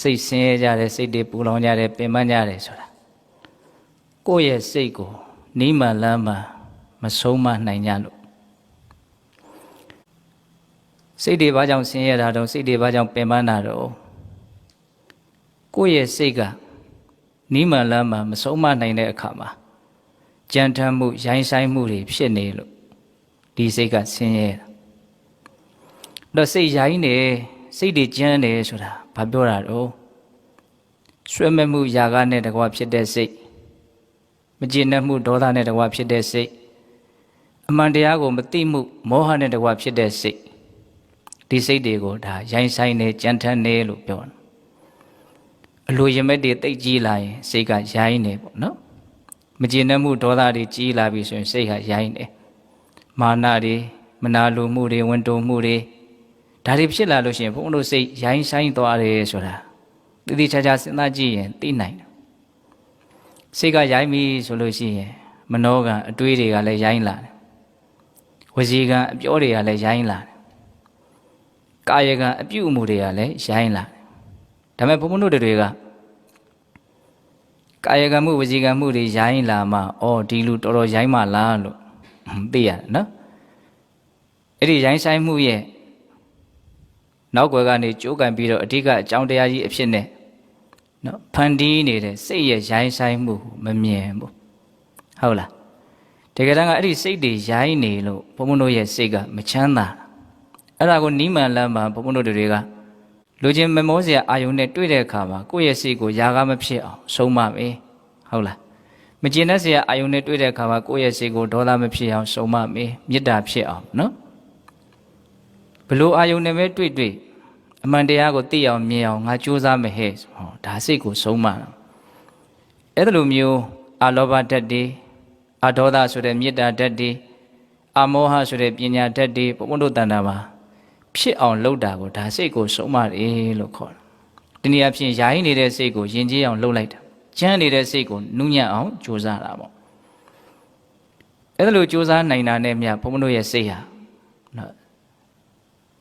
စိတ်ဆင်းရဲကြတယ်စိတ်တွေပူလောင်ကြတယ်ပင်ပန်းကြတယ်ဆိုတာကိုယ့်ရဲ့စိတ်ကိုနီးမှန်လမ်းမှန်မဆုံးမနိုင်ကြလို့စိတ်တွေဘာကြောင့်ဆင်းရဲတာတော့စိတ်တွေဘာကြောင့်ပင်ပန်းတာတော့ကိုယ့်ရဲ့စိတ်ကနီးမှန်လမ်းမှန်မဆုံးမနိုင်တဲ့အခါမှာကြံထမ်းမှုရိုင်းဆိုင်မှုတွေဖြစ်နေလို့ဒီစိတ်ကဆင်းရဲတာတော့စိတ်ရိုင်းနေစိတ်တွေကြမ်းနေဆိုတာဘာပြောတာတော့ ဆွဲမဲ့မှုຢာကနဲ့တကွာဖြစ်တဲ့စိတ်မကျေနပ်မှုဒေါသနဲ့တကွာဖြစ်တဲ့စိတ်အမှန်တရားကိုမသိမှုမောဟနဲ့တကွာဖြစ်တဲ့စိတ်ဒီစိတ်တွေကိုဒါရိုင်းဆိုင်နေကြမ်းထမ်းနေလို့ပြောတယ်အလိုရမက်တွေတိတ်ကြီးလာရင်စိတ်ကရိုင်းနေပေါ့နော်မကျေနပ်မှုဒေါသတွေကြီးလာပြီဆိုရင်စိတ်ကရိုင်းနေမာနတွေမနာလိုမှုတွေဝန်တုံမှုတွေဒါတွေဖြစ်လာလို့ရှိရင်ဘုန်းတို့စိတ်ရိုင်းဆိုင်သွားတယ်ဆိုတာ တတိချာချာစဉ်းစားကြည့်ရင်သိနိုင်တယ်စိတ်ကရိုင်းပြီဆိုလို့ရှိရင်မနောကအတွေးတွေကလည်းရိုင်းလာတယ်ဝစီကအပြောတွေကလည်းရိုင်းလာတယ်ကာယကအပြုအမူတွေကလည်းရိုင်းလာတယ်ဒါပေမဲ့ဘုန်းဘုန်းတို့တွေကကာယကံမှုဝစီကံမှုတွေရိုင်းလာမှအော်ဒီလူတော်တော်ရိုင်းမှလားလို့သိရတယ်နော်အဲ့ဒီရိုင်းဆိုင်မှုရဲ့နောက်ွယ်ကနေကြိုးကန်ပြီးတော့အဓိကအကြောင်းတရားကြီးအဖြစ်နဲ့ နော်ဖန်တီးနေတဲ့စိတ်ရဲ့ရိုင်းဆိုင်မှုကိုမမြင်ဘူးဟုတ်လားတကယ်တမ်းကအဲ့ဒီစိတ်တွေရိုင်းနေလို့ဘုံဘုံတို့ရဲ့စိတ်ကမချမ်းသာအဲ့ဒါကိုနီးမှန်လမ်းမှာဘုံဘုံတို့တွေကလူချင်းမမောစရာအာယုန်နဲ့တွေ့တဲ့အခါမှာကိုယ့်ရဲ့စိတ်ကိုຢာကားမဖြစ်အောင်ဆုံးမမယ်ဟုတ်လားမကျင်တဲ့စရာအာယုန်နဲ့တွေ့တဲ့အခါမှာကိုယ့်ရဲ့စိတ်ကိုဒေါသမဖြစ်အောင်ဆုံးမမယ်မေတ္တာဖြစ်အောင်နော်ဘလို့အာယုန်နဲ့ပဲတွေ့တွေ့ အမှန်တရားကိုသိအောင်မြင်အောင်ငါကြိုးစားမယ်ဟဲ့ဟောဒါစိတ်ကိုဆုံးမတာအဲ့ဒါလိုမျိုးအာလောဘဓာတ်တွေအာဒေါသဆိုတဲ့မေတ္တာဓာတ်တွေအာမောဟဆိုတဲ့ပညာဓာတ်တွေဘုံဘုံတို့တဏ္ဍာမှာဖြစ်အောင်လုပ်တာကိုဒါစိတ်ကိုဆုံးမတယ်လို့ခေါ်တယ်ဒီနေရာဖြင့်ယာယီနေတဲ့စိတ်ကိုယဉ်ကျေးအောင်လုပ်လိုက်တာကျမ်းနေတဲ့စိတ်ကိုနုညံ့အောင်ကြိုးစားတာပေါ့အဲ့ဒါလိုကြိုးစားနိုင်တာနဲ့မြတ်ဘုံဘုံတို့ရဲ့စိတ်ဟာနော်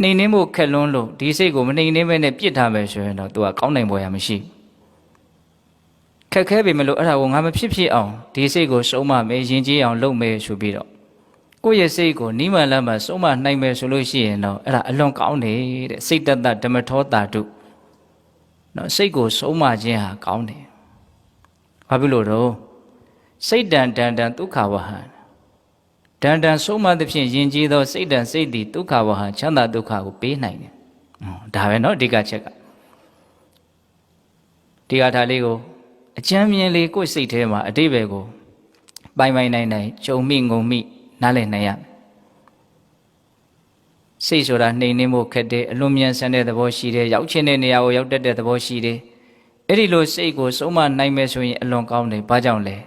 နှိမ်နှင်းဖို့ခက်လွန်းလို့ဒီစိတ်ကိုမနှိမ်နှင်းဘဲနဲ့ပြစ်ထားမယ်ဆိုရင်တော့ तू ကကောင်းနိုင်ပေါ်ရမရှိခက်ခဲပြီမလို့အဲ့ဒါကိုငါမဖြစ်ဖြစ်အောင်ဒီစိတ်ကိုစုံမမယ်ယဉ်ကျေးအောင်လုပ်မယ်ဆိုပြီးတော့ကိုယ့်ရဲ့စိတ်ကိုနိမလမ်းမှာစုံမနိုင်မယ်ဆိုလို့ရှိရင်တော့အဲ့ဒါအလွန်ကောင်းတယ်တဲ့စိတ်တတဓမ္မထောတာတုနော်စိတ်ကိုစုံမခြင်းဟာကောင်းတယ်ဘာဖြစ်လို့တော့စိတ်တန်တန်တန်ဒုက္ခဝဟံ တန်တန်ဆုံးမသဖြင့်ယဉ်ကျေးသောစိတ်တန်စိတ်သည်ဒုက္ခဝဟချမ်းသာဒုက္ခကိုပေးနိုင်တယ်။ဒါပဲเนาะအဓိကချက်ကဒီကထာလေးကိုအချမ်းမြင်လေးကိုယ်စိတ်ထဲမှာအတိဘယ်ကိုပိုင်ပိုင်နိုင်နိုင်ကြုံမိငုံမိနားလည်နိုင်ရမယ်။စိတ်ဆိုတာနှိမ်နှင်းဖို့ခက်တယ်အလွန်မြန်ဆန်တဲ့သဘောရှိတယ်ရောက်ချင်းတဲ့နေရာကိုရောက်တတ်တဲ့သဘောရှိတယ်။အဲ့ဒီလိုစိတ်ကိုဆုံးမနိုင်မယ်ဆိုရင်အလွန်ကောင်းတယ်။ဘာကြောင့်လဲ။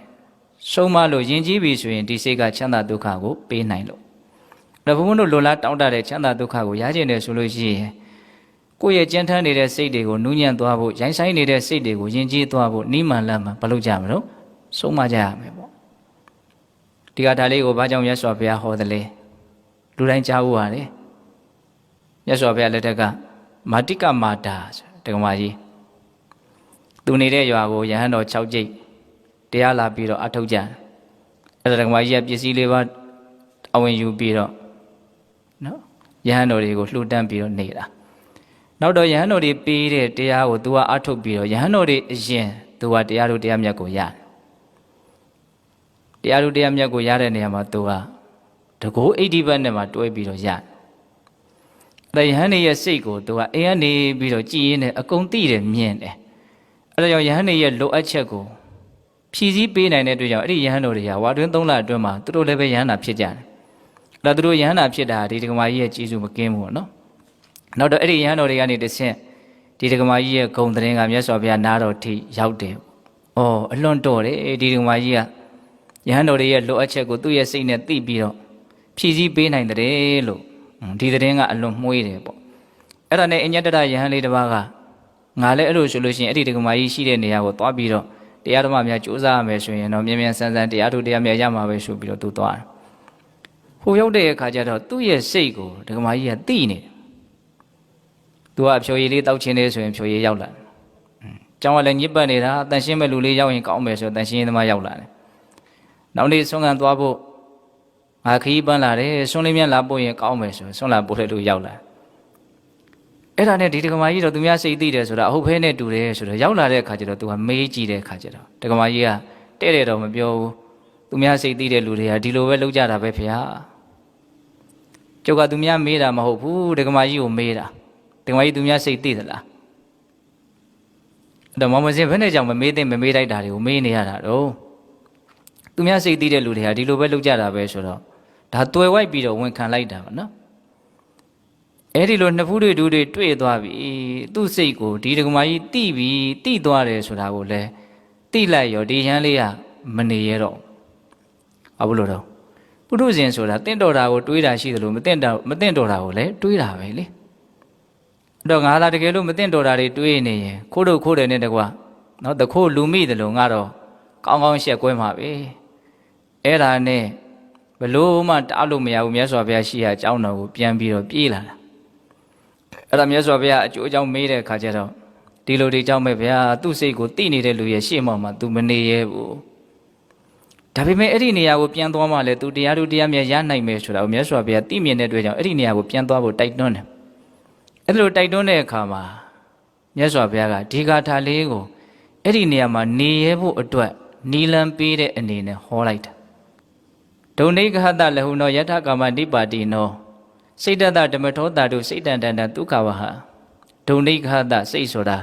ဆုံးမလို့ယဉ်ကျေးပြီဆိုရင်ဒီစိတ်ကချမ်းသာဒုက္ခကိုပေးနိုင်လို့ဒါဘုံဘုံတို့လိုလားတောင်းတတဲ့ချမ်းသာဒုက္ခကိုရကျင်တယ်ဆိုလို့ရှိရင်ကိုယ့်ရဲ့ကြမ်းထမ်းနေတဲ့စိတ်တွေကိုနူးညံ့သွားဖို့ရိုင်းဆိုင်နေတဲ့စိတ်တွေကိုယဉ်ကျေးသွားဖို့နိမန်လမ်းမှာမလုပ်ကြမလို့ဆုံးမကြရမယ်ပေါ့ဒီကဒါလေးကိုဘာကြောင့်မြတ်စွာဘုရားဟောသလဲလူတိုင်းကြားဖို့ရတယ်မြတ်စွာဘုရားလက်ထက်ကမာတိကမာတာတက္ကမကြီးသူနေတဲ့ရွာကိုယဟန်တော်6ကျိတ် တရားလာပြီးတော့အထုတ်ကြအဲ့ဒါတက္ကမကြီးကပစ္စည်းလေးပါအဝင်ယူပြီးတော့နော်ယဟန်တော်တွေကိုလှူဒန်းပြီးတော့နေတာနောက်တော့ယဟန်တော်တွေပေးတဲ့တရားကို तू ကအထုတ်ပြီးတော့ယဟန်တော်တွေအရင်သူကတရားတို့တရားမြတ်ကိုရတယ်တရားတို့တရားမြတ်ကိုရတဲ့နေရာမှာသူကတကူအိဋ္ဌိပတ်နဲ့မှတွဲပြီးတော့ရတယ်။အဲယဟန်နေရဲ့စိတ်ကိုသူကအိမ်ကနေပြီးတော့ကြည်ရင်းနဲ့အကုန်သိတယ်မြင်တယ်။အဲဒါကြောင့်ယဟန်နေရဲ့လိုအပ်ချက်ကို ဖြည့်ဆည်းပေးနိုင်တဲ့အတွက်ကြောင့်အဲ့ဒီယဟန်တော်တွေကဝါတွင်း၃လအတွင်းမှာသူတို့လည်းပဲယဟန်နာဖြစ်ကြတယ်။ဒါသူတို့ယဟန်နာဖြစ်တာဒီဒကမာကြီးရဲ့ကြီးစုမကင်းဘူးပေါ့နော်။နောက်တော့အဲ့ဒီယဟန်တော်တွေကနေတဆင့်ဒီဒကမာကြီးရဲ့ဂုံတရင်ကမြတ်စွာဘုရားနားတော်ထိရောက်တယ်။အော်အလွန်တော်တယ်ဒီဒကမာကြီးကယဟန်တော်တွေရဲ့လိုအပ်ချက်ကိုသူ့ရဲ့စိတ်နဲ့သိပြီးတော့ဖြည့်ဆည်းပေးနိုင်တယ်လို့ဒီသတင်းကအလွန်မှုေးတယ်ပေါ့အဲ့ဒါနဲ့အညတတယဟန်လေးတစ်ပါးကငါလည်းအဲ့လိုဆိုလို့ရှိရင်အဲ့ဒီဒကမာကြီးရှိတဲ့နေရာကိုသွားပြီးတော့ တရားဓမ္မများစူးစမ်းရမယ်ဆိုရင်တော့မြန်မြန်ဆန်းဆန်းတရားထုတရားမြတ်ရမှာပဲဆိုပြီးတော့သူသွားတယ်ဟိုရောက်တဲ့အခါကျတော့သူ့ရဲ့စိတ်ကိုဒကမာကြီးကသိနေတယ်သူကအဖြိုရည်လေးတောက်ချင်းနေဆိုရင်ဖြိုရည်ရောက်လာတယ်ကျောင်းကလည်းညစ်ပတ်နေတာတန်ရှင်းမဲ့လူလေးရောက်ရင်ကောင်းမယ်ဆိုတန်ရှင်းရေးသမားရောက်လာတယ်နောက်နေ့ဆွမ်းခံသွားဖို့ငါခီးပန်းလာတယ်ဆွန်းလေးမြတ်လာပို့ရင်ကောင်းမယ်ဆိုဆွန်းလာပို့တဲ့လူရောက်လာ အဲ့ဒါနဲ့ဒီဒကမာကြီးတော့သူများစိတ်သိတယ်ဆိုတာအဟုတ်ဖဲနဲ့တူတယ်ဆိုတော့ရောက်လာတဲ့အခါကျတော့သူကမေးကြည့်တဲ့အခါကျတော့ဒကမာကြီးကတဲ့တဲ့တော့မပြောဘူးသူများစိတ်သိတဲ့လူတွေကဒီလိုပဲလုပ်ကြတာပဲဖေဟာကျုပ်ကသူများမေးတာမဟုတ်ဘူးဒကမာကြီးကိုမေးတာဒကမာကြီးသူများစိတ်သိသလားအဲ့တော့မောင်မစင်ဘယ်နဲ့ကြောင့်မမေးသိမမေးလိုက်တာတွေကိုမေးနေရတာတော့သူများစိတ်သိတဲ့လူတွေကဒီလိုပဲလုပ်ကြတာပဲဆိုတော့ဒါတွယ်ဝိုက်ပြီးတော့ဝန်ခံလိုက်တာပါနော် အဲ့ဒီလိုနှစ်ဖူးတွေဒူးတွေတွေ့သွားပြီသူ့စိတ်ကိုဒီဒကမာကြီးတိပြီးတိသွားတယ်ဆိုတာကိုလည်းတိလိုက်ရောဒီရန်လေးကမနေရတော့ဘာလို့လို့တော့ပုထုဇဉ်ဆိုတာတင့်တော်တာကိုတွေးတာရှိသလိုမတင့်တော်မတင့်တော်တာကိုလည်းတွေးတာပဲလေအဲ့တော့ငါသာတကယ်လို့မတင့်တော်တာတွေတွေးနေရင်ခိုးတို့ခိုးတယ်နဲ့တကွာနော်တခိုးလူမိတယ်လို့ငါတော့ကောင်းကောင်းရှက်ကွဲမှာပဲအဲ့ဒါနဲ့ဘလို့မှတားလို့မရဘူးမြတ်စွာဘုရားရှိရာအကြောင်းတော်ကိုပြန်ပြီးတော့ပြေးလာတာ အဲ့ဒါမြတ်စွာဘုရားအကျိုးအကြောင်းမေးတဲ့အခါကျတော့ဒီလိုဒီကြောင့်ပဲဗျာသူ့စိတ်ကိုတိနေတဲ့လူရဲ့ရှေ့မှောက်မှာ तू မနေရဲဘူးဒါပေမဲ့အဲ့ဒီနေရာကိုပြန်သွားမှလည်း तू တရားသူတရားမြတ်ရနိုင်မယ်ဆိုတာကိုမြတ်စွာဘုရားသိမြင်တဲ့အတွက်ကြောင့်အဲ့ဒီနေရာကိုပြန်သွားဖို့တိုက်တွန်းတယ်အဲ့လိုတိုက်တွန်းတဲ့အခါမှာမြတ်စွာဘုရားကဒီဂါထာလေးကိုအဲ့ဒီနေရာမှာနေရဲဖို့အတွက်နီလံပေးတဲ့အနေနဲ့ဟောလိုက်တာဒုံနေကဟတလဟုနောယထကာမနိပါတိနော စိတ်တတဓမ္မထောတာတုစိတ်တန်တန်တဒုက္ခဝဟဒုံနေကဟတစိတ်ဆိုတာ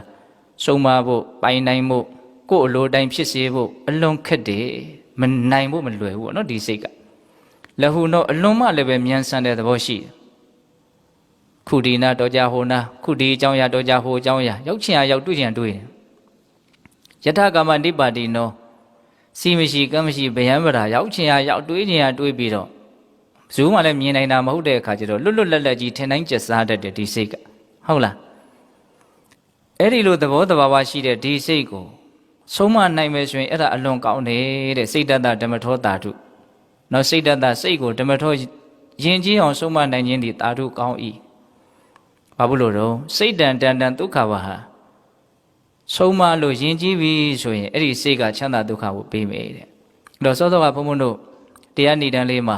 စုံမဖို့ပိုင်နိုင်ဖို့ကိုယ်အလိုတိုင်းဖြစ်စေဖို့အလွန်ခက်တယ်မနိုင်ဖို့မလွယ်ဘူးပေါ့နော်ဒီစိတ်ကလဟုနောအလွန်မှလည်းပဲမြန်ဆန်တဲ့သဘောရှိတယ်ခုဒီနာတော်ကြဟိုနာခုဒီအကြောင်းအရာတော်ကြဟိုအကြောင်းအရာရောက်ချင်ရရောက်တွေ့ချင်တွေ့တယ်ယထကာမနိပါတိနောစီမရှိကမ်းမရှိဗျံပရာရောက်ချင်ရရောက်တွေးချင်ရတွေးပြီးတော့ ဘယ်သူမှလည်းမြင်နိုင်တာမဟုတ်တဲ့အခါကျတော့လွတ်လွတ်လပ်လပ်ကြီးထင်တိုင်းကျက်စားတတ်တဲ့ဒီစိတ်ကဟုတ်လားအဲ့ဒီလိုသဘောတဘာဝရှိတဲ့ဒီစိတ်ကိုဆုံးမနိုင်မယ်ဆိုရင်အဲ့ဒါအလွန်ကောင်းတယ်တဲ့စိတ်တတဓမ္မထောတာတုနော်စိတ်တတစိတ်ကိုဓမ္မထောယဉ်ကျေးအောင်ဆုံးမနိုင်ခြင်းဒီတာတုကောင်း၏ဘာဘူးလို့တော့စိတ်တန်တန်တန်ဒုက္ခဝဟာဆုံးမလို့ယဉ်ကျေးပြီဆိုရင်အဲ့ဒီစိတ်ကချမ်းသာဒုက္ခကိုပေးမယ်တဲ့အဲ့တော့စောစောကဘုံဘုံတို့တရားဏိဒံလေးမှာ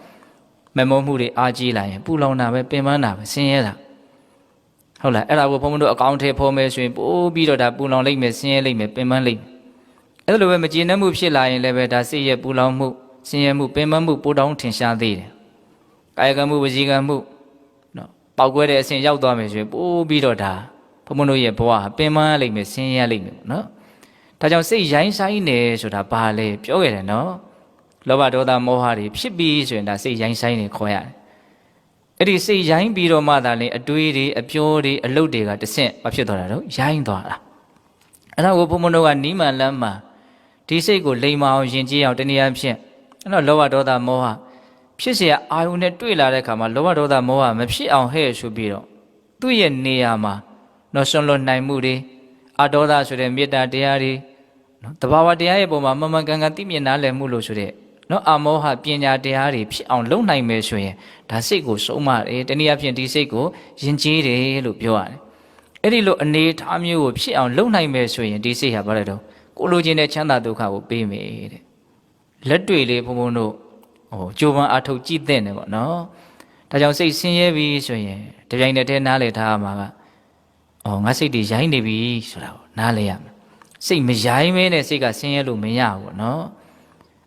မမောမှုတွေအားကြီးလာရင်ပူလောင်တာပဲပင်ပန်းတာပဲဆင်းရဲတာဟုတ်လားအဲ့ဒါကိုဘုံဘုံတို့အကောင့်ထဲဖော်မယ်ဆိုရင်ပို့ပြီးတော့ဒါပူလောင်လိမ့်မယ်ဆင်းရဲလိမ့်မယ်ပင်ပန်းလိမ့်မယ်အဲ့လိုပဲမကျေနပ်မှုဖြစ်လာရင်လည်းပဲဒါစိတ်ရဲ့ပူလောင်မှုဆင်းရဲမှုပင်ပန်းမှုပိုတောင်းထင်ရှားသေးတယ်ကာယကံမှုဝစီကံမှုနော်ပောက်ကွဲတဲ့အဆင့်ရောက်သွားမယ်ဆိုရင်ပို့ပြီးတော့ဒါဘုံဘုံတို့ရဲ့ဘဝပင်ပန်းလိမ့်မယ်ဆင်းရဲလိမ့်မယ်ပေါ့နော်ဒါကြောင့်စိတ်ရိုင်းဆိုင်နေဆိုတာဘာလဲပြောခဲ့တယ်နော် လောဘဒေါသမောဟတွေဖြစ်ပြီးဆိုရင်ဒါစိတ်ရိုင်းဆိုင်နေခေါ်ရတယ်အဲ့ဒီစိတ်ရိုင်းပြီးတော့မှသာလေအတွေးတွေအပြောတွေအလုပ်တွေကတဆင့်မဖြစ်သွားတာတော့ရိုင်းသွားတာအဲ့ဒါကိုဘုံဘုံတို့ကနီးမှန်လမ်းမှာဒီစိတ်ကိုလိမ်မအောင်ယဉ်ကျေးအောင်တနည်းအားဖြင့်အဲ့တော့လောဘဒေါသမောဟဖြစ်เสียအာယုန်နဲ့တွေ့လာတဲ့အခါမှာလောဘဒေါသမောဟမဖြစ်အောင်ဟဲ့ဆိုပြီးတော့သူ့ရဲ့နေရာမှာနော်ဆွန်လွတ်နိုင်မှုတွေအဒေါသဆိုတဲ့မေတ္တာတရားတွေ နော်တဘာဝတရားရဲ့ပုံမှာမမှန်ကန်ကန်သိမြင်နားလည်မှုလို့ဆိုတဲ့ နော်အမောဟပညာတရားတွေဖြစ်အောင်လုပ်နိုင်မယ်ဆိုရင်ဒါစိတ်ကိုစုံမတယ်တနည်းအားဖြင့်ဒီစိတ်ကိုယဉ်ကျေးတယ်လို့ပြောရတယ်အဲ့ဒီလိုအနေထားမျိုးကိုဖြစ်အောင်လုပ်နိုင်မယ်ဆိုရင်ဒီစိတ်ဟာဘာလဲတော့ကိုလိုချင်တဲ့ချမ်းသာဒုက္ခကိုပေးမယ်တဲ့လက်တွေ့လေးဘုံဘုံတို့ဟိုကြိုးပမ်းအားထုတ်ကြည့်တဲ့နေပေါ့နော်ဒါကြောင့်စိတ်ဆင်းရဲပြီဆိုရင်ဒီကြိုင်နဲ့တည်းနားလည်ထားမှာကအော်ငါစိတ်တွေရိုင်းနေပြီဆိုတာကိုနားလည်ရမယ်စိတ်မရိုင်းမဲနဲ့စိတ်ကဆင်းရဲလို့မရဘူးပေါ့နော်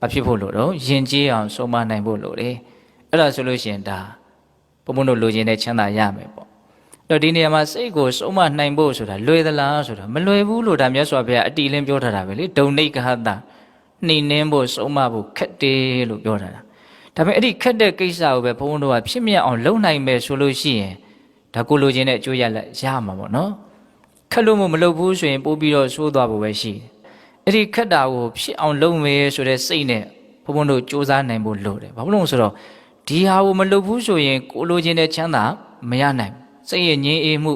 မဖြစ်ဖို့လို့တော့ယဉ်ကျေးအောင်ဆုံးမနိုင်ဖို့လို့တယ်အဲ့ဒါဆိုလို့ရှိရင်ဒါဘုံဘုံတို့လိုချင်တဲ့ချမ်းသာရမယ်ပေါ့တော့ဒီနေရာမှာစိတ်ကိုဆုံးမနိုင်ဖို့ဆိုတာလွယ်သလားဆိုတာမလွယ်ဘူးလို့ဒါမြတ်စွာဘုရားအတီလင်းပြောထားတာပဲလေဒုံနိကဟတနှိမ်နှင်းဖို့ဆုံးမဖို့ခက်တယ်လို့ပြောထားတာဒါပေမဲ့အဲ့ဒီခက်တဲ့ကိစ္စကိုပဲဘုံဘုံတို့ကဖြစ်မြတ်အောင်လုပ်နိုင်မယ်ဆိုလို့ရှိရင်ဒါကိုလိုချင်တဲ့အကျိုးရလဒ်ရမှာပေါ့နော်ခက်လို့မမလုပ်ဘူးဆိုရင်ပို့ပြီးတော့ဆိုးသွားဖို့ပဲရှိတယ် အဲ့ဒီခက်တာကိုဖြစ်အောင်လုပ်မယ်ဆိုတဲ့စိတ်နဲ့ဘုံဘုံတို့စူးစမ်းနိုင်ဖို့လိုတယ်ဘာလို့လဲဆိုတော့ဒီဟာကိုမလုပ်ဘူးဆိုရင်ကိုလိုချင်တဲ့ချမ်းသာမရနိုင်ဘူးစိတ်ရဲ့ငြင်းအေးမှု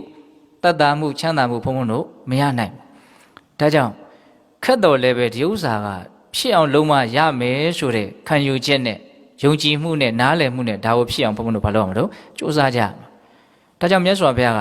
တတ်တာမှုချမ်းသာမှုဘုံဘုံတို့မရနိုင်ဘူးဒါကြောင့်ခက်တော်လည်းပဲဒီဥစ္စာကဖြစ်အောင်လုံးမရမယ်ဆိုတဲ့ခံယူချက်နဲ့ယုံကြည်မှုနဲ့နားလည်မှုနဲ့ဒါကိုဖြစ်အောင်ဘုံဘုံတို့ဘာလုပ်ရမလို့စူးစမ်းကြရမှာဒါကြောင့်မြတ်စွာဘုရားက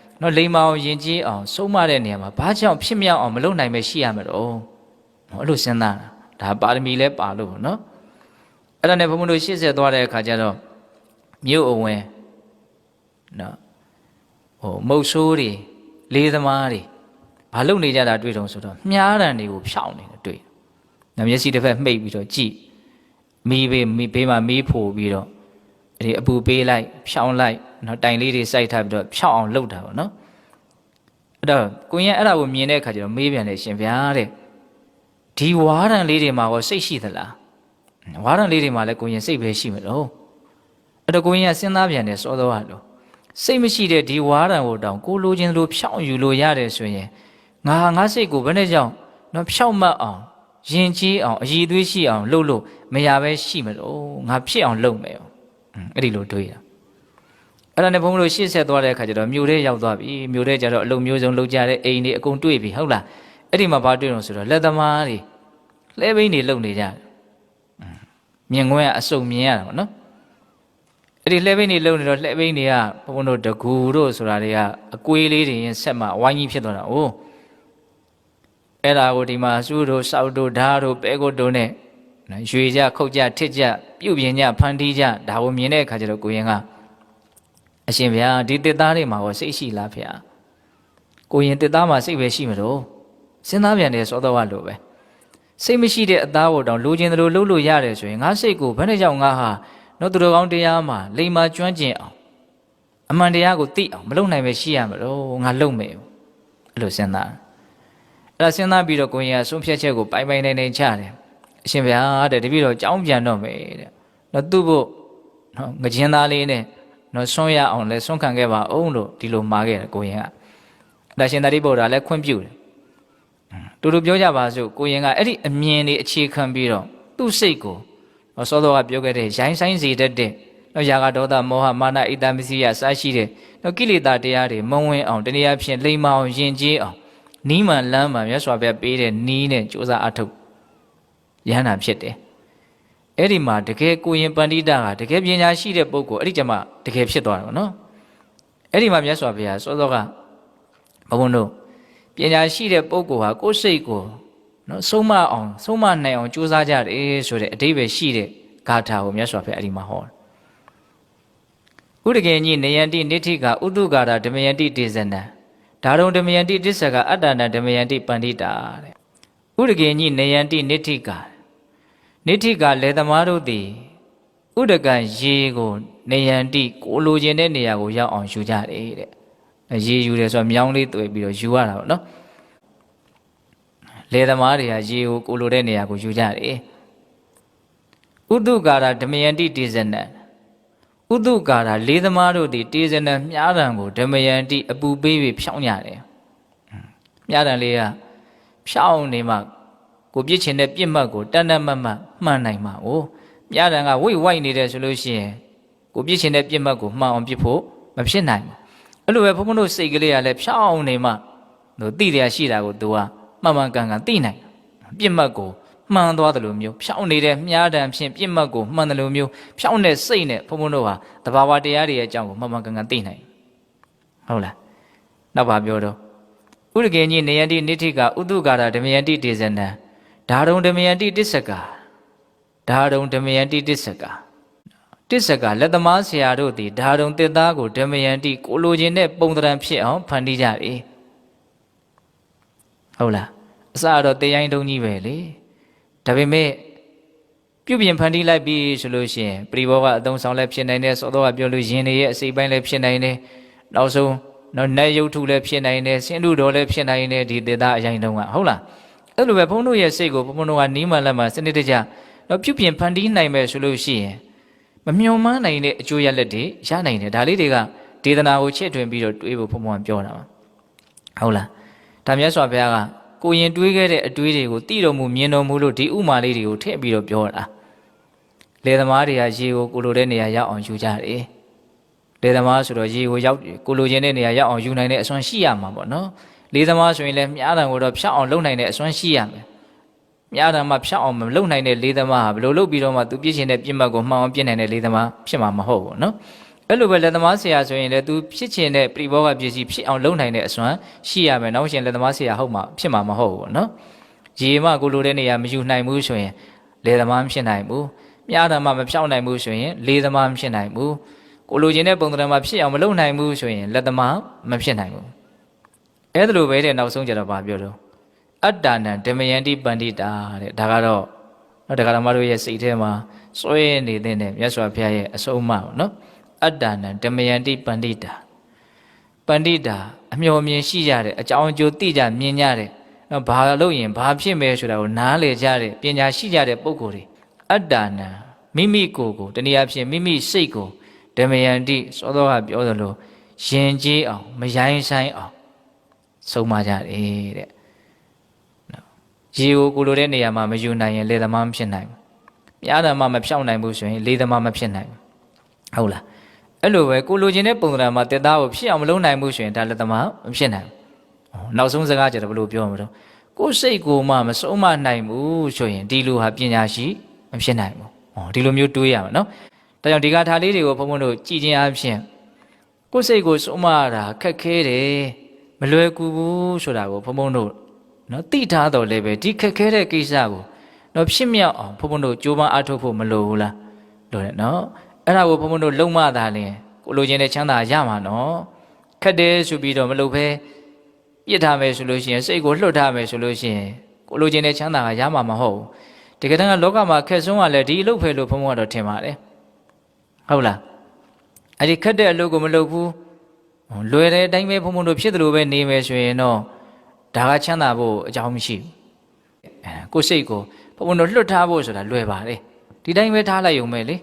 နော်လိမ္မာအောင်ယဉ်ကျေးအောင်ဆုံးမတဲ့နေရာမှာဘာကြောင့်ဖြစ်မြောက်အောင်မလုပ်နိုင်မဲရှိရမှာတော့နော်အဲ့လိုစဉ်းစားတာဒါပါရမီလဲပါလို့ပေါ့နော်အဲ့ဒါနဲ့ဘုံဘုံတို့ရှေ့ဆက်သွားတဲ့အခါကျတော့မြို့အဝင်နော်ဟိုမုတ်ဆိုးတွေလေးသမားတွေဘာလုပ်နေကြတာတွေ့တော့ဆိုတော့မြားတံတွေကိုဖြောင်းနေတယ်တွေ့။မျက်စိတစ်ဖက်မှိတ်ပြီးတော့ကြည့်မီးဘေးမီးဘေးမှာမီးဖို့ပြီးတော့ အဲ့ဒီအပူပေးလိုက်ဖြောင်းလိုက်နော်တိုင်လေးတွေစိုက်ထားပြီးတော့ဖြောင်းအောင်လုပ်တာပေါ့နော်အဲ့တော့ကိုရင်အဲ့ဒါကိုမြင်တဲ့အခါကျတော့မေးပြန်တယ်ရှင်ဗျာတဲ့ဒီဝါရံလေးတွေမှာရောစိတ်ရှိသလားဝါရံလေးတွေမှာလည်းကိုရင်စိတ်ပဲရှိမလို့အဲ့တော့ကိုရင်ကစဉ်းစားပြန်တယ်စောစောကလို့စိတ်မရှိတဲ့ဒီဝါရံကိုတောင်ကိုလိုချင်လို့ဖြောင်းယူလို့ရတယ်ဆိုရင်ငါငါစိတ်ကိုဘယ်နဲ့ကြောင့်နော်ဖြောင်းမတ်အောင်ယဉ်ကျေးအောင်အည်သွေးရှိအောင် လုပ်လို့မရပဲရှိမလို့ငါဖြစ်အောင်လုပ်မယ် အဲ့ဒီလိုတွေးတာအဲ့ဒါနဲ့ဘုန်းဘုလို့ရှေ့ဆက်သွားတဲ့အခါကျတော့မြို့ထဲရောက်သွားပြီမြို့ထဲကျတော့အလုံမျိုးစုံလုပ်ကြတဲ့အိမ်တွေအကုန်တွေ့ပြီဟုတ်လားအဲ့ဒီမှာဘာတွေ့တော့ဆိုတော့လက်သမားတွေလှဲဘိန်းတွေလုပ်နေကြတယ်မြင်ခွင့်ကအစုံမြင်ရတာပေါ့နော်အဲ့ဒီလှဲဘိန်းတွေလုပ်နေတော့လှဲဘိန်းတွေကဘုန်းဘုလို့တကူတို့ဆိုတာတွေကအကွေးလေးတွေရင်ဆက်မှဝိုင်းကြီးဖြစ်သွားတာ哦အဲ့ဒါကိုဒီမှာစူးတို့စောက်တို့ဓာတ်တို့ပဲကုတ်တို့နဲ့ နော်ရွေကြခုတ်ကြထစ်ကြပြုတ်ပြင်းကြဖန်တီးကြဒါကိုမြင်တဲ့အခါကျတော့ကိုရင်ကအရှင်ဗျာဒီတစ်သားတွေမှာရောစိတ်ရှိလားဖေ။ကိုရင်တစ်သားမှာစိတ်ပဲရှိမလို့စဉ်းစားပြန်တယ်စောတော့လို့ပဲစိတ်မရှိတဲ့အသားကိုတောင်လိုချင်တယ်လို့လှုပ်လို့ရတယ်ဆိုရင်ငါစိတ်ကိုဘယ်နဲ့ကြောင့်ငါဟာနော်သူတော်ကောင်းတရားမှာလိမ္မာကျွမ်းကျင်အောင်အမှန်တရားကိုသိအောင်မလုံနိုင်ပဲရှိရမှာတော့ငါလုံမယ်အဲ့လိုစဉ်းစားအဲ့ဒါစဉ်းစားပြီးတော့ကိုရင်ကဆုံးဖြတ်ချက်ကိုပိုင်ပိုင်နိုင်နိုင်ချတယ် အရှင်ဘုရားတဲ့တပည့်တော်ကြောင်းပြန်တော့မယ်တဲ့နော်သူ့ဖို့နော်ငကြင်းသားလေးနဲ့နော်ဆွန့်ရအောင်လဲဆွန့်ခံခဲ့ပါအောင်လို့ဒီလိုမှာခဲ့တယ်ကိုရင်ကအဲ့ဒါရှင်သာရိပုတ္တရာလည်းခွင့်ပြုတယ်တူတူပြောကြပါစို့ကိုရင်ကအဲ့ဒီအမြင်လေးအခြေခံပြီးတော့သူ့စိတ်ကိုနော်စောစောကပြောခဲ့တဲ့ရိုင်းဆိုင်စေတတ်တဲ့နော်ယာကဒေါသမောဟမာနဣတ္တမစီယစရှိတဲ့နော်ကိလေသာတရားတွေမဝင်အောင်တနည်းအားဖြင့်လိမ္မာအောင်ယဉ်ကျေးအောင်နီးမှန်လမ်းမှန်မြတ်စွာဘုရားပေးတဲ့နီးနဲ့ကြိုးစားအထုတ် ရဟန္တာဖြစ်တယ်အဲ့ဒီမှာတကယ်ကိုရင်ပန္တိတာကတကယ်ပညာရှိတဲ့ပုဂ္ဂိုလ်အဲ့ဒီကျမှတကယ်ဖြစ်သွားတယ်ဗောနော်အဲ့ဒီမှာမြတ်စွာဘုရားစောစောကဘုံတို့ပညာရှိတဲ့ပုဂ္ဂိုလ်ဟာကိုယ်စိတ်ကိုနော်ဆုံးမအောင်ဆုံးမနိုင်အောင်ကြိုးစားကြတယ်ဆိုတဲ့အတိပ္ပယ်ရှိတဲ့ဂါထာကိုမြတ်စွာဘုရားအဲ့ဒီမှာဟောတယ်ဥဒကေညိနယန္တိနိဋ္ဌိကဥတုကာရဓမယန္တိတေဇနံဒါရုံဓမယန္တိတစ္ဆကအတ္တနာဓမယန္တိပန္တိတာတဲ့ဥဒကေညိနယန္တိနိဋ္ဌိကာ နိဋ္ဌိကာလေသမားတို့သည်ဥဒကံရေကိုနေယန္တိကိုလိုချင်တဲ့နေရာကိုရောက်အောင်ယူကြတယ်တဲ့ရေယူတယ်ဆိုတော့မြောင်းလေးတွေ့ပြီးတော့ယူရတာပေါ့နော်လေသမားတွေကရေကိုကိုလိုတဲ့နေရာကိုယူကြတယ်ဥတုကာရဓမယန္တိတေဇနံဥတုကာရလေးသမားတို့သည်တေဇနံမြားတံကိုဓမယန္တိအပူပေးပြီးဖြောင်းကြတယ်မြားတံလေးကဖြောင်းနေမှ ကိုပြစ်ချင်တဲ့ပြစ်မှတ်ကိုတန်တန်မတ်မတ်မှန်နိုင်မှာ哦မြားတံကဝိတ်ဝိုက်နေတယ်ဆိုလို့ရှိရင်ကိုပြစ်ချင်တဲ့ပြစ်မှတ်ကိုမှန်အောင်ပြစ်ဖို့မဖြစ်နိုင်ဘူးအဲ့လိုပဲဘုန်းဘုန်းတို့စိတ်ကလေးကလည်းဖြောင်းနေမှတို့သိတယ်ရှိတာကို तू ကမှန်မှန်ကန်ကန်သိနိုင်ပြစ်မှတ်ကိုမှန်သွားတယ်လို့မျိုးဖြောင်းနေတဲ့မြားတံဖြင့်ပြစ်မှတ်ကိုမှန်တယ်လို့မျိုးဖြောင်းတဲ့စိတ်နဲ့ဘုန်းဘုန်းတို့ဟာတဘာဝတရားတွေရဲ့အကြောင်းကိုမှန်မှန်ကန်ကန်သိနိုင်ဟုတ်လားနောက်ပါပြောတော့ဥရကေညိနေယန္တိနိဋ္ဌိကဥတုကာရဓမယန္တိတေဇနံ ဓာရုံဓမယန္တိတစ္ဆကာဓာရုံဓမယန္တိတစ္ဆကာတစ္ဆကာလက်သမားဆရာတို့သည်ဓာရုံတစ်သားကိုဓမယန္တိကိုလိုချင်တဲ့ပုံသဏ္ဍာန်ဖြစ်အောင်ဖန်တီးကြတယ်ဟုတ်လားအစတော့တေရိုင်းတုံးကြီးပဲလေဒါပေမဲ့ပြုပြင်ဖန်တီးလိုက်ပြီဆိုလို့ရှိရင်ပရိဘောကအသုံးဆောင်လည်းဖြစ်နိုင်တယ်စောတော့ကပြောလို့ယင်တွေရဲ့အစိပ်ပိုင်းလည်းဖြစ်နိုင်တယ်နောက်ဆုံးနော်နတ်ရုပ်ထုလည်းဖြစ်နိုင်တယ်ဆင်းတုတော်လည်းဖြစ်နိုင်တယ်ဒီတေသားအရင်တုန်းကဟုတ်လား အဲ့လိုပဲဘုန်းတို့ရဲ့စိတ်ကိုဘုန်းတို့ကနီးမှလက်မှစနစ်တကျတော့ပြုပြင်ဖန်တီးနိုင်မယ်ဆိုလို့ရှိရင်မမျှော်မှန်းနိုင်တဲ့အကျိုးရလက်တွေရနိုင်တယ်ဒါလေးတွေကဒေသနာကိုချဲ့ထွင်ပြီးတော့တွေးဖို့ဘုန်းဘုန်းကပြောတာပါဟုတ်လားဒါမြတ်စွာဘုရားကကိုရင်တွေးခဲ့တဲ့အတွေးတွေကိုသိတော်မူမြင်တော်မူလို့ဒီဥမာလေးတွေကိုထည့်ပြီးတော့ပြောတာလေသမားတွေကရေကိုကိုလိုတဲ့နေရာရောက်အောင်ယူကြတယ်လေသမားဆိုတော့ရေကိုရောက်ကိုလိုချင်တဲ့နေရာရောက်အောင်ယူနိုင်တဲ့အစွမ်းရှိရမှာပေါ့နော် လေသမားဆိုရင်လည်းမြားတံကိုတော့ဖြတ်အောင်လုပ်နိုင်တဲ့အစွမ်းရှိရမယ်မြားတံမှာဖြတ်အောင်မလုပ်နိုင်တဲ့လေသမားဟာဘယ်လိုလုပ်ပြီးတော့မှသူပြည့်ရှင်တဲ့ပြစ်မှတ်ကိုမှန်အောင်ပြစ်နိုင်တဲ့လေသမားဖြစ်မှာမဟုတ်ဘူးနော်အဲ့လိုပဲလက်သမားဆရာဆိုရင်လည်းသူဖြစ်ချင်တဲ့ပြိဘောကပစ္စည်းဖြစ်အောင်လုပ်နိုင်တဲ့အစွမ်းရှိရမယ်နောက်ရှင်လက်သမားဆရာဟုတ်မှာဖြစ်မှာမဟုတ်ဘူးနော်ရေမှကိုလိုတဲ့နေရာမယူနိုင်ဘူးဆိုရင်လေသမားမဖြစ်နိုင်ဘူးမြားတံမှာမဖြောင်းနိုင်ဘူးဆိုရင်လေသမားမဖြစ်နိုင်ဘူးကိုလိုချင်တဲ့ပုံသဏ္ဍာန်မှာဖြစ်အောင်မလုပ်နိုင်ဘူးဆိုရင်လက်သမားမဖြစ်နိုင်ဘူး အဲ့ဒါလိုပဲတဲ့နောက်ဆုံးကြတော့ဗာပြောတော့အတ္တနံဓမယန္တိပန္တိတာတဲ့ဒါကတော့နော်တရားဓမ္မတို့ရဲ့စိတ်ထဲမှာစွဲနေတဲ့မြတ်စွာဘုရားရဲ့အဆုံးအမပေါ့နော်အတ္တနံဓမယန္တိပန္တိတာပန္တိတာအမျှော်မြင်ရှိကြတယ်အကြောင်းအကျိုးသိကြမြင်ကြတယ်နော်ဘာလို့ရင်ဘာဖြစ်မယ်ဆိုတာကိုနားလည်ကြတယ်ပညာရှိကြတဲ့ပုဂ္ဂိုလ်တွေအတ္တနံမိမိကိုယ်ကိုတနည်းအားဖြင့်မိမိစိတ်ကိုဓမယန္တိစောသောကပြောသလိုယဉ်ကျေးအောင်မရိုင်းဆိုင်အောင် ဆုံးမကြတယ်တဲ့နော်ရေကိုကိုလိုတဲ့နေရာမှာမယူနိုင်ရင်လေသမားမဖြစ်နိုင်ဘူး။ပြားတယ်မှာမဖြောင်းနိုင်ဘူးဆိုရင်လေသမားမဖြစ်နိုင်ဘူး။ဟုတ်လား။အဲ့လိုပဲကိုလိုချင်တဲ့ပုံစံမှာတက်သားကိုဖြစ်အောင်မလုပ်နိုင်ဘူးဆိုရင်ဒါလေသမားမဖြစ်နိုင်ဘူး။နောက်ဆုံးစကားကြတော့ဘယ်လိုပြောမလို့ကိုယ်စိတ်ကိုမှမဆုံးမနိုင်ဘူးဆိုရင်ဒီလူဟာပညာရှိမဖြစ်နိုင်ဘူး။ဟောဒီလိုမျိုးတွေးရမှာနော်။ဒါကြောင့်ဒီကထာလေးတွေကိုဘုံဘုံတို့ကြည်ခြင်းအဖြစ်ကိုယ်စိတ်ကိုဆုံးမရတာခက်ခဲတယ် မလွယ်ကူဘူးဆိုတာကိုဘုံဘုံတို့နော်သိထားတော်လည်းပဲဒီခက်ခဲတဲ့ကိစ္စကိုနော်ဖြစ်မြောက်အောင်ဘုံဘုံတို့ကြိုးပမ်းအားထုတ်ဖို့မလိုဘူးလားလိုတယ်နော်အဲ့ဒါကိုဘုံဘုံတို့လုံမသာလင်ကိုလိုချင်တဲ့ချမ်းသာရမှာနော်ခက်တယ်ဆိုပြီးတော့မလုပ်ဘဲပြစ်ထားမယ်ဆိုလို့ရှိရင်စိတ်ကိုလွတ်ထားမယ်ဆိုလို့ရှိရင်ကိုလိုချင်တဲ့ချမ်းသာကရမှာမဟုတ်ဘူးတကယ်တမ်းကလောကမှာခက်ဆုံးကလည်းဒီအလုပ်ပဲလို့ဘုံဘုံကတော့ထင်ပါတယ်ဟုတ်လားအဲ့ဒီခက်တဲ့အလုပ်ကိုမလုပ်ဘူးဟို လွယ်တဲ့အတိုင်းပဲဘုံဘုံတို့ဖြစ်တယ်လို့ပဲနေမယ်ဆိုရင်တော့ဒါကချမ်းသာဖို့အကြောင်းမရှိဘူးအဲကိုယ်စိတ်ကိုဘုံဘုံတို့လွတ်ထားဖို့ဆိုတာလွယ်ပါတယ်ဒီတိုင်းပဲထားလိုက်ရုံပဲလေ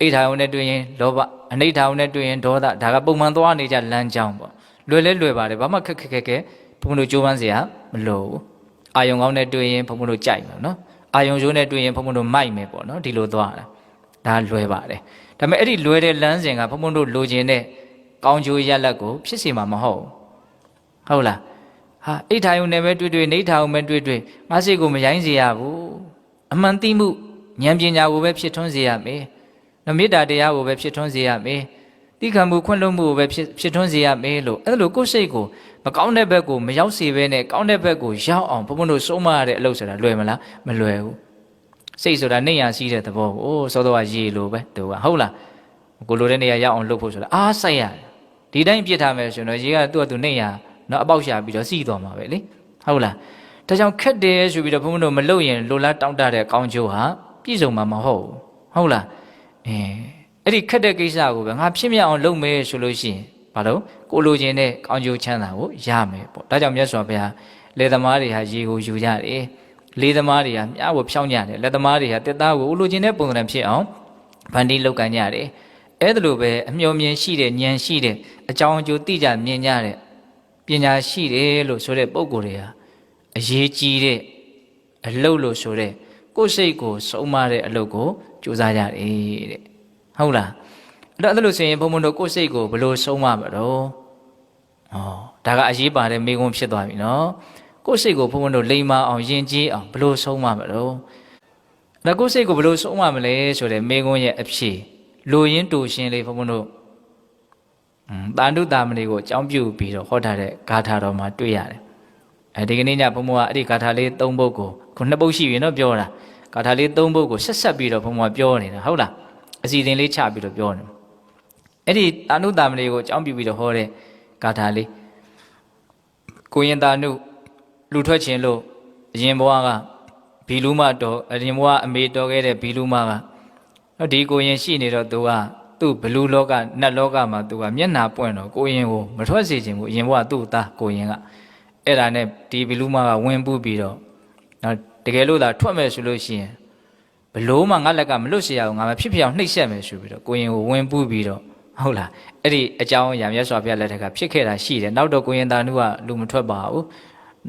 အိဋ္ဌာယုံနဲ့တွေ့ရင်လောဘအနိဋ္ဌာယုံနဲ့တွေ့ရင်ဒေါသဒါကပုံမှန်သွားနေကြလမ်းကြောင်းပေါ့လွယ်လဲလွယ်ပါတယ်ဘာမှခက်ခက်ခက်ခက်ဘုံဘုံတို့ကြိုးပမ်းစရာမလိုဘူးအာယုံကောင်းနဲ့တွေ့ရင်ဘုံဘုံတို့ကြိုက်မယ်နော်အာယုံရိုးနဲ့တွေ့ရင်ဘုံဘုံတို့မိုက်မယ်ပေါ့နော်ဒီလိုသွားတာဒါလွယ်ပါတယ်ဒါပေမဲ့အဲ့ဒီလွယ်တဲ့လမ်းစဉ်ကဘုံဘုံတို့လိုချင်တဲ့ ကောင်းကျိုးရလတ်ကိုဖြစ်စေမှာမဟုတ်ဘူးဟုတ်လားဟာအိဋ္ဌာယုံနဲ့ပဲတွေ့တွေ့နေဋ္ဌာယုံပဲတွေ့တွေ့ငါစိတ်ကိုမရိုင်းစေရဘူးအမှန်သိမှုဉာဏ်ပညာကိုပဲဖြစ်ထွန်းစေရမယ်နမေတ္တာတရားကိုပဲဖြစ်ထွန်းစေရမယ်တိခံမှုခွင့်လွှတ်မှုကိုပဲဖြစ်ဖြစ်ထွန်းစေရမယ်လို့အဲ့လိုကိုယ်စိတ်ကိုမကောင်းတဲ့ဘက်ကိုမရောက်စေဘဲနဲ့ကောင်းတဲ့ဘက်ကိုရောက်အောင်ဘုံဘုံတို့စိုးမရတဲ့အလုပ်ဆိုတာလွယ်မလားမလွယ်ဘူးစိတ်ဆိုတာနေရရှိတဲ့သဘောကိုအိုးစောတော့ကရေလိုပဲတူကဟုတ်လားကိုလိုတဲ့နေရာရောက်အောင်လုပ်ဖို့ဆိုတာအားစိုက်ရတယ် ဒီတိုင်းပြစ်ထားမယ်ဆိုရင်တော့ရေကသူ့အတူနေရနော်အပေါက်ရှာပြီးတော့စီးသွားမှာပဲလေဟုတ်လားဒါကြောင့်ခက်တယ်ဆိုပြီးတော့ဘုံဘုံတို့မလုပ်ရင်လိုလားတောင့်တတဲ့ကောင်းကျိုးဟာပြည့်စုံမှာမဟုတ်ဘူးဟုတ်လားအဲအဲ့ဒီခက်တဲ့ကိစ္စကိုပဲငါဖြစ်မြောက်အောင်လုပ်မယ်ဆိုလို့ရှိရင်ဘာလို့ကိုလိုချင်တဲ့ကောင်းကျိုးချမ်းသာကိုရမယ်ပေါ့ဒါကြောင့်မြတ်စွာဘုရားလေသမားတွေဟာရေကိုယူကြတယ်လေသမားတွေဟာမြားကိုဖြောင်းကြတယ်လက်သမားတွေဟာတက်သားကိုလိုချင်တဲ့ပုံစံဖြစ်အောင်ဗန်ဒီလောက်ကန်ကြတယ်အဲ့ဒါလိုပဲအမျှော်မြင်ရှိတဲ့ဉာဏ်ရှိတဲ့ အကြောင်းအကျိုးသိကြမြင်ကြတဲ့ပညာရှိတယ်လို့ဆိုတဲ့ပုံကိုယ်တွေဟာအရေးကြီးတဲ့အလုတ်လို့ဆိုတဲ့ကိုယ်စိတ်ကိုစုံမတဲ့အလုတ်ကိုကြိုးစားကြတယ်တဲ့ဟုတ်လားအဲ့တော့အဲ့လိုဆိုရင်ဘုံဘုံတို့ကိုယ်စိတ်ကိုဘယ်လိုစုံမမလို့ဩဒါကအရေးပါတဲ့မိကုံးဖြစ်သွားပြီနော်ကိုယ်စိတ်ကိုဘုံဘုံတို့လိမ္မာအောင်ယဉ်ကျေးအောင်ဘယ်လိုစုံမမလို့အဲ့တော့ကိုယ်စိတ်ကိုဘယ်လိုစုံမမလဲဆိုတဲ့မိကုံးရဲ့အဖြစ်လူရင်းတူရှင်လေးဘုံဘုံတို့อืม တာန္တုတာမဏေကိုအကြောင်းပြုပြီးတော့ဟောထားတဲ့ဂါထာတော်မှာတွေ့ရတယ်အဲဒီကနေ့ညဘုံဘုံကအဲ့ဒီဂါထာလေး၃ပုဒ်ကိုခုနှစ်ပုဒ်ရှိပြီနော်ပြောတာဂါထာလေး၃ပုဒ်ကိုဆက်ဆက်ပြီးတော့ဘုံဘုံကပြောနေတာဟုတ်လားအစီအစဉ်လေးချပြီးတော့ပြောနေအဲ့ဒီတာနုတာမဏေကိုအကြောင်းပြုပြီးတော့ဟောတဲ့ဂါထာလေးကိုရင်တာနုလူထွက်ခြင်းလို့အရင်ဘဝကဘီလူမတော်အရင်ဘဝအမေတော်ခဲ့တဲ့ဘီလူမကနော်ဒီကိုရင်ရှိနေတော့သူက သူ့ဘလူးလောကနတ်လောကမှာသူကမျက်နာပွင့်တော့ကိုရင်ကိုမထွက်စေချင်ဘူးအရင်ကသူ့သားကိုရင်ကအဲ့ဒါနဲ့ဒီဘလူးမကဝင်ပူးပြီးတော့နော်တကယ်လို့သာထွက်မယ်ဆိုလို့ရှိရင်ဘလို့မှငါလက်ကမလွတ်စေရအောင်ငါမဖြစ်ဖြစ်အောင်နှိပ်စက်မယ်ဆိုပြီးတော့ကိုရင်ကိုဝင်ပူးပြီးတော့ဟုတ်လားအဲ့ဒီအကြောင်းအရာမြတ်စွာဘုရားလက်ထက်ကဖြစ်ခဲ့တာရှိတယ်နောက်တော့ကိုရင်သာနုကလူမထွက်ပါဘူး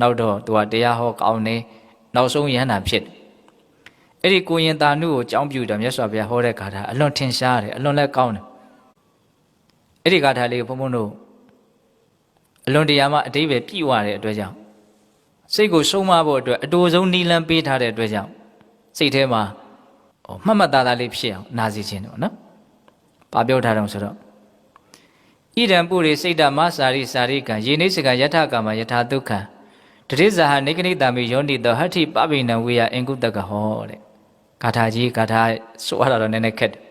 နောက်တော့သူကတရားဟောကောင်းနေနောက်ဆုံးရဟန္တာဖြစ်တယ် အဲ့ဒီကိုရင်သားနုကိုကြောင်းပြူတယ်မြတ်စွာဘုရားဟောတဲ့ဂါထာအလွန်ထင်ရှားတယ်အလွန်လည်းကောင်းတယ်အဲ့ဒီဂါထာလေးကိုဘုန်းဘုန်းတို့အလွန်တရာမှအတိပ္ပယ်ပြည့်ဝတဲ့အတွက်ကြောင့်စိတ်ကိုဆုံးမဖို့အတွက်အတူဆုံးနီလန်းပေးထားတဲ့အတွက်ကြောင့်စိတ်ထဲမှာဟိုမှတ်မှတ်သားသားလေးဖြစ်အောင်နာစီခြင်းတယ်ပေါ့နော်။ဘာပြောထားတော့ဆိုတော့ဣဒံပုရိစိတ်တမစာရိစာရိကံယေနိစကယထကာမယထာဒုက္ခံတတိဇာဟနေကနိတာမိယောနိတောဟဋ္ဌိပပိဏံဝေယအင်ကုတကဟောတဲ့ ဂါထာကြီးဂါထာဆိုရတာတော့နည်းနည်းခက်တယ်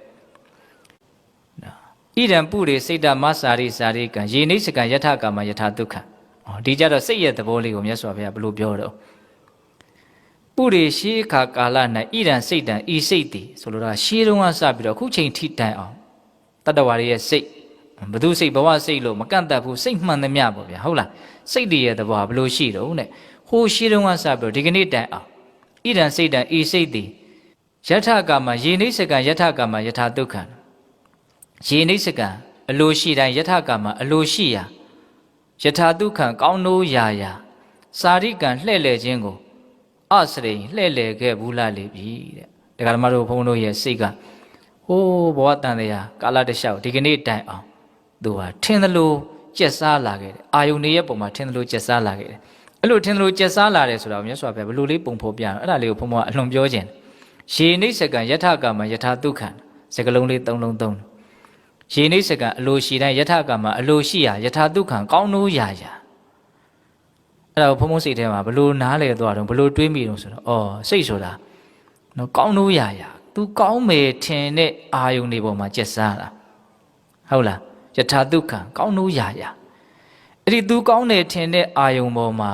နော်ဣဒံပုရိစိတ်တမစာရိစာရိကံယေနိစကယထကာမယထာဒုက္ခံဟောဒီကြတော့စိတ်ရဲ့သဘောလေးကိုမြတ်စွာဘုရားဘယ်လိုပြောတော့ပုရိရှိခါကာလ၌ဣဒံစိတ်တံဤစိတ်တည်ဆိုလိုတာရှေးတုန်းကစပြီးတော့ခုချိန်ထိတိုင်အောင်တတ္တဝါရဲ့စိတ်ဘသူစိတ်ဘဝစိတ်လို့မကန့်တတ်ဘူးစိတ်မှန်သမျှပေါ့ဗျာဟုတ်လားစိတ်တည်ရဲ့သဘောကဘယ်လိုရှိတော့တဲ့ဟိုရှေးတုန်းကစပြီးတော့ဒီကနေ့တိုင်အောင်ဣဒံစိတ်တံဤစိတ်တည် ယထကာမယေနိစကံယထကာမယထာဒုက္ခံယေနိစကံအလိုရှိတိုင်းယထကာမအလိုရှိရာယထာဒုက္ခံကောင်းနိုးရာရာစာရိကံလှဲ့လေခြင်းကိုအစရိလှဲ့လေခဲ့ဘူးလားလေပြီတဲ့ဒကာဓမ္မတို့ဘုန်းတို့ရဲ့စိတ်ကဟိုးဘဝတန်တရားကာလတလျှောက်ဒီကနေ့တိုင်အောင်သူဟာထင်သလိုကြက်စားလာခဲ့တယ်အာယုန်နေရဲ့ပုံမှာထင်သလိုကြက်စားလာခဲ့တယ်အဲ့လိုထင်သလိုကြက်စားလာတယ်ဆိုတော့မြတ်စွာဘုရားဘယ်လိုလေးပုံဖော်ပြတော့အဲ့ဒါလေးကိုဘုံဘွားအလွန်ပြောခြင်း ရေနိစ္စကံယထကမယထဒုက္ခံစကလုံးလေးသုံးလုံးသုံးရေနိစ္စကံအလိုရှိတိုင်းယထကမအလိုရှိရာယထဒုက္ခံကောင်းနိုးရာရာအဲ့ဒါကိုဘုံဘုံစိတ်ထဲမှာဘလို့နားလေသွားတော့ဘလို့တွေးမိတော့ဆိုတော့အော်စိတ်ဆိုတာနော်ကောင်းနိုးရာရာ तू ကောင်းမယ်ထင်တဲ့အာယုန်တွေပေါ်မှာကြက်စားတာဟုတ်လားယထာဒုက္ခံကောင်းနိုးရာရာအဲ့ဒီ तू ကောင်းတယ်ထင်တဲ့အာယုံပေါ်မှာ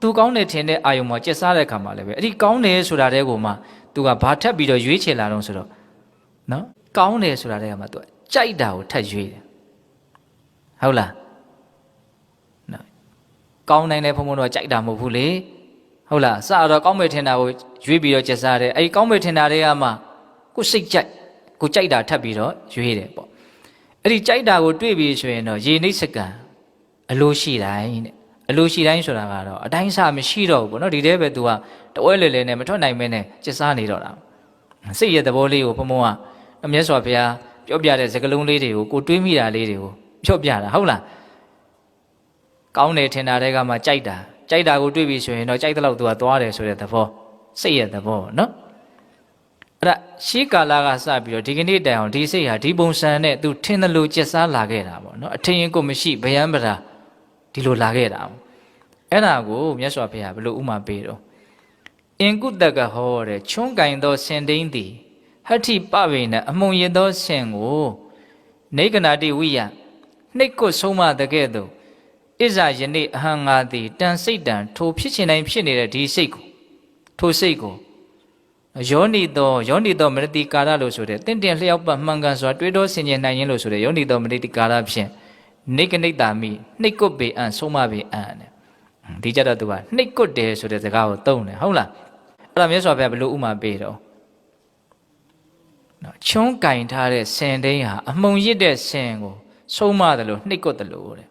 तू ကောင်းတယ်ထင်တဲ့အာယုံမှာကြက်စားတဲ့ခါမှာလည်းပဲအဲ့ဒီကောင်းတယ်ဆိုတာတဲ့ကိုမှ तू ကဘာထပ်ပြီးတော့ရွေးချယ်လာတော့ဆိုတော့နော်ကောင်းတယ်ဆိုတာတည်းကမှသူကကြိုက်တာကိုထပ်ရွေးတယ်ဟုတ်လားနော်ကောင်းနိုင်တဲ့ဘုံဘုံတော့ကြိုက်တာမဟုတ်ဘူးလေဟုတ်လားစတော့ကောင်းမယ်ထင်တာကိုရွေးပြီးတော့ကျက်စားတယ်အဲဒီကောင်းမယ်ထင်တာတွေကမှကိုယ်စိတ်ကြိုက်ကိုကြိုက်တာထပ်ပြီးတော့ရွေးတယ်ပေါ့အဲ့ဒီကြိုက်တာကိုတွေ့ပြီးဆိုရင်တော့ရေနှိပ်စကန်အလိုရှိတိုင်းတဲ့ အလိုရှိတိုင်းဆိုတာကတော့အတိုင်းစားမရှိတော့ဘူးပေါ့နော်ဒီတဲပဲ तू ကတဝဲလေလေနဲ့မထွက်နိုင်မဲနဲ့ကျက်စားနေတော့တာစိတ်ရဲ့သဘောလေးကိုဘုံဘုံကမြတ်စွာဘုရားပြောပြတဲ့စကားလုံးလေးတွေကိုကိုတွေးမိတာလေးတွေကိုပြောပြတာဟုတ်လားကောင်းတယ်ထင်တာတွေကမှကြိုက်တာကြိုက်တာကိုတွေးပြီးဆိုရင်တော့ကြိုက်တဲ့လောက် तू ကသွားတယ်ဆိုတဲ့သဘောစိတ်ရဲ့သဘောနော်အဲ့ဒါရှေးကာလကစပြီးတော့ဒီကနေ့တိုင်အောင်ဒီစိတ်ဟာဒီပုံစံနဲ့ तू ထင်တယ်လို့ကျက်စားလာခဲ့တာပေါ့နော်အထင်ရင်ကိုမရှိဗျံပရာဒီလိုလာခဲ့တာပေါ့ အဲ့ဒါကိုမြတ်စွာဘုရားဘယ်လိုဥမာပေးတော့အင်ကုတကဟောတဲ့ချွန်းကင်သောစင်တိန်သည်ဟဋ္ဌိပဝေနအမုံရသောဆင်ကိုနေကနာတိဝိယနှိတ်ကိုဆုံးမတကဲ့သို့ဣဇာယနေ့အဟံငါသည်တန်စိတ်တန်ထိုဖြစ်ချင်တိုင်းဖြစ်နေတဲ့ဒီစိတ်ကိုထိုစိတ်ကိုယောနိသောယောနိသောမရတိကာရလို့ဆိုတဲ့တင့်တယ်လျှောက်ပတ်မှန်ကန်စွာတွေးတောဆင်ခြင်နိုင်ရင်လို့ဆိုတဲ့ယောနိသောမရတိကာရဖြင့်နေကနိတ္တာမိနှိတ်ကုတ်ပေအံဆုံးမပေအံတဲ့ ဒီကြတော့သူကနှိတ်ကုတ်တယ်ဆိုတဲ့စကားကိုသုံးတယ်ဟုတ်လားအဲ့ဒါမြတ်စွာဘုရားဘယ်လိုဥမာပေးတော့နော်ချွန်းကင်ထားတဲ့ဆင်တိန်ဟာအမှုံရစ်တဲ့ဆင်ကိုဆုံးမတယ်လို့နှိတ်ကုတ်တယ်လို့တဲ့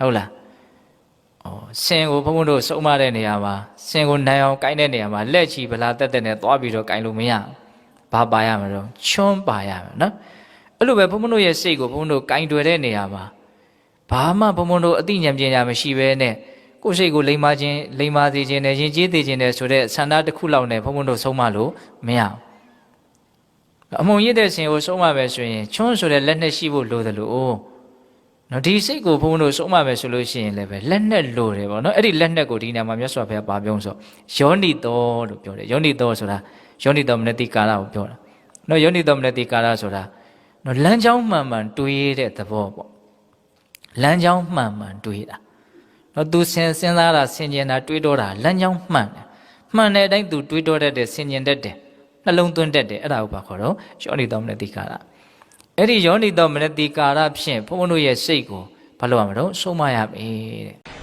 ဟုတ်လားဩဆင်ကိုဘုန်းဘုန်းတို့ဆုံးမတဲ့နေရာမှာဆင်ကိုနိုင်အောင်ကိုင်းတဲ့နေရာမှာလက်ချီဗလာတက်တက်နဲ့သွားပြီးတော့ကိုင်းလို့မရဘူးဘာပါရမလို့ချွန်းပါရမယ်နော်အဲ့လိုပဲဘုန်းဘုန်းတို့ရဲ့စိတ်ကိုဘုန်းဘုန်းတို့ကိုင်းတွယ်တဲ့နေရာမှာဘာမှဘုန်းဘုန်းတို့အသိဉာဏ်ပညာမရှိဘဲနဲ့ ကိုယ်စိတ်ကိုလိမ္မာခြင်းလိမ္မာစေခြင်းနဲ့ယဉ်ကျေးစေခြင်းနဲ့ဆိုတဲ့ဆန္ဒတစ်ခုလောက်နဲ့ဘုန်းဘုန်းတို့ဆုံးမလို့မရဘူးအမုံရစ်တဲ့ဆင်ကိုဆုံးမပဲဆိုရင်ချွန်းဆိုတဲ့လက်နဲ့ရှိဖို့လိုတယ်လို့နော်ဒီစိတ်ကိုဘုန်းဘုန်းတို့ဆုံးမပဲဆိုလို့ရှိရင်လည်းပဲလက်နဲ့လိုတယ်ပေါ့နော်အဲ့ဒီလက်နဲ့ကိုဒီနေရာမှာမြတ်စွာဘုရားပါပြောဆိုယောနိတောလို့ပြောတယ်ယောနိတောဆိုတာယောနိတောမနတိကာရကိုပြောတာနော်ယောနိတောမနတိကာရဆိုတာနော်လမ်းကြောင်းမှန်မှန်တွေးတဲ့သဘောပေါ့လမ်းကြောင်းမှန်မှန်တွေးတာ နော်သူစင်စဉ်းစားတာဆင်ခြင်တာတွေးတော့တာလမ်းကြောင်းမှန်တယ်မှန်တဲ့အတိုင်းသူတွေးတော့တတ်တယ်ဆင်ခြင်တတ်တယ်နှလုံးသွင်းတတ်တယ်အဲ့ဒါကိုပါခေါ်တော့ယောနိတောမနတိကာရအဲ့ဒီယောနိတောမနတိကာရဖြင့်ဘုန်းဘုန်းတို့ရဲ့စိတ်ကိုဘာလို့ရမလို့ဆုံးမရမယ်တဲ့